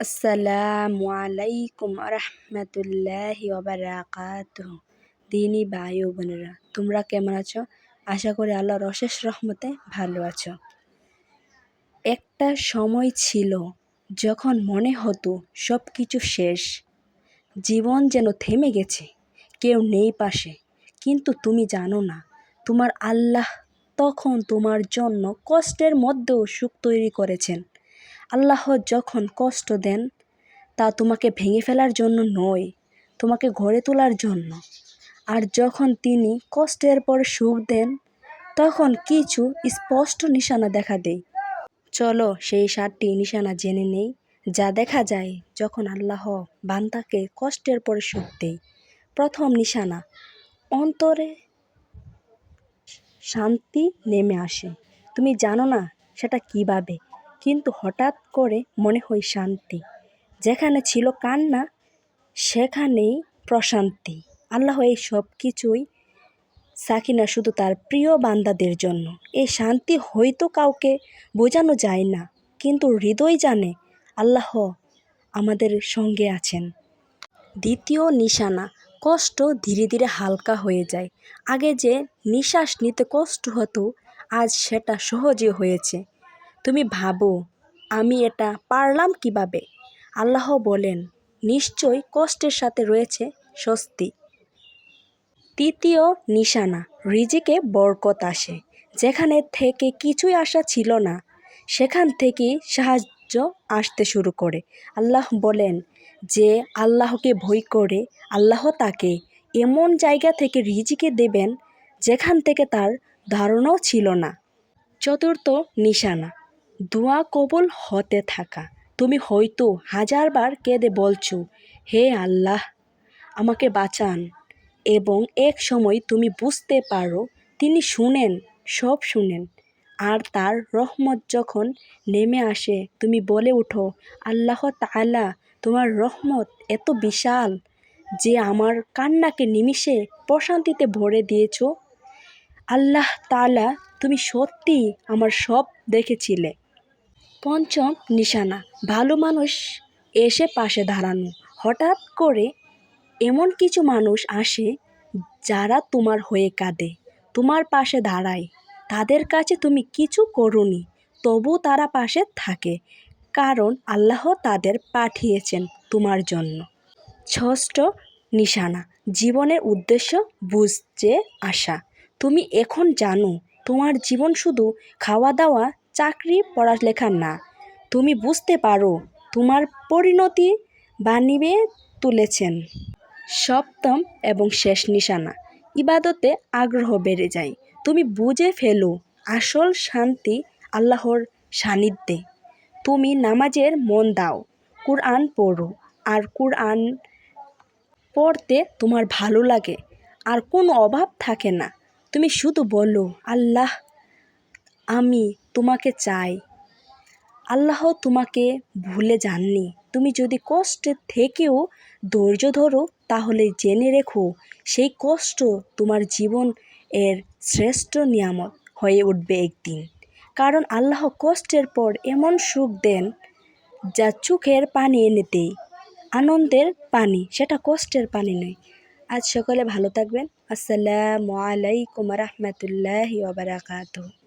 আসসালামু আলাইকুম রহমতুল্লাহি ওবারাকাত দিনী ভাই ও বোনেরা, তোমরা কেমন আছো? আশা করি আল্লাহর অশেষ রহমতে ভালো আছো। একটা সময় ছিল যখন মনে হতো সব কিছু শেষ। জীবন যেন থেমে গেছে, কেউ নেই পাশে। কিন্তু তুমি জানো না, তোমার আল্লাহ তখন তোমার জন্য কষ্টের মধ্যেও সুখ তৈরি করেছেন। আল্লাহ যখন কষ্ট দেন, তা তোমাকে ভেঙে ফেলার জন্য নয়, তোমাকে গড়ে তোলার জন্য। আর যখন তিনি কষ্টের পর সুখ দেন, তখন কিছু স্পষ্ট নিশানা দেখা দেয়। চলো সেই সাতটি নিশানা জেনে নেই, যা দেখা যায় যখন আল্লাহ বান্দাকে কষ্টের পরে সুখ দেয়। প্রথম নিশানা, অন্তরে শান্তি নেমে আসে। তুমি জানো না সেটা কীভাবে? কিন্তু হঠাৎ করে মনে হয় শান্তি। যেখানে ছিল কান্না, সেখানেই প্রশান্তি। আল্লাহ এই সব কিছুই সাকিনা শুধু তার প্রিয় বান্দাদের জন্য। এই শান্তি হয়তো কাউকে বোঝানো যায় না, কিন্তু হৃদয় জানে আল্লাহ আমাদের সঙ্গে আছেন। দ্বিতীয় নিশানা, কষ্ট ধীরে ধীরে হালকা হয়ে যায়। আগে যে নিঃশ্বাস নিতে কষ্ট হতো, আজ সেটা সহজে হয়েছে। তুমি ভাবো, আমি এটা পারলাম কীভাবে? আল্লাহ বলেন নিশ্চয় কষ্টের সাথে রয়েছে স্বস্তি। তৃতীয় নিশানা, রিজিকে বরকত আসে। যেখানে থেকে কিছুই আসা ছিল না, সেখান থেকেই সাহায্য আসতে শুরু করে। আল্লাহ বলেন যে আল্লাহকে ভয় করে, আল্লাহ তাকে এমন জায়গা থেকে রিজিকে দেবেন যেখান থেকে তার ধারণাও ছিল না। চতুর্থ নিশানা দোয়া কবল হতে থাকা। তুমি হয়তো হাজারবার কেঁদে বলছো, হে আল্লাহ, আমাকে বাঁচান। এবং এক সময় তুমি বুঝতে পারো, তিনি শুনেন, সব শুনেন। আর তার রহমত যখন নেমে আসে, তুমি বলে উঠো, আল্লাহ তালা তোমার রহমত এত বিশাল যে আমার কান্নাকে নিমিষে প্রশান্তিতে ভরে দিয়েছ? আল্লাহ তালা তুমি সত্যি আমার সব দেখেছিলে। পঞ্চম নিশানা। ভালো মানুষ এসে পাশে দাঁড়ানো। হঠাৎ করে এমন কিছু মানুষ আসে যারা তোমার হয়ে কাঁদে, তোমার পাশে দাঁড়ায়। তাদের কাছে তুমি কিছু করনি তবু তারা পাশে থাকে, কারণ আল্লাহ তাদের পাঠিয়েছেন তোমার জন্য। ষষ্ঠ নিশানা, জীবনের উদ্দেশ্য বুঝতে আসা। তুমি এখন জানো, তোমার জীবন শুধু খাওয়া দাওয়া চাকরি পড়ালেখা না। তুমি বুঝতে পারো, তোমার পরিণতি বানিয়ে তুলেছেন। সপ্তম এবং শেষ নিশানা, ইবাদতে আগ্রহ বেড়ে যায়। তুমি বুঝে ফেলো, আসল শান্তি আল্লাহর সান্নিধ্যে। তুমি নামাজের মন দাও, কুরআন পড়ো, আর কুরআন পড়তে তোমার ভালো লাগে, আর কোনো অভাব থাকে না। তুমি শুধু বলো, আল্লাহ আমি তোমাকে চাই। আল্লাহ তোমাকে ভুলে যাননি। তুমি যদি কষ্টে থেকেও ধৈর্য ধরো, তাহলে জেনে রেখো, সেই কষ্ট তোমার জীবন এর শ্রেষ্ঠ নিয়ামত হয়ে উঠবে একদিন। কারণ আল্লাহ কষ্টের পর এমন সুখ দেন যা চোখের পানি এনে দেয়, আনন্দের পানি, সেটা কষ্টের পানি নয়। আজ সকলে ভালো থাকবেন। আসসালামু আলাইকুম রহমতুল্লাহ বারাকাতুহ।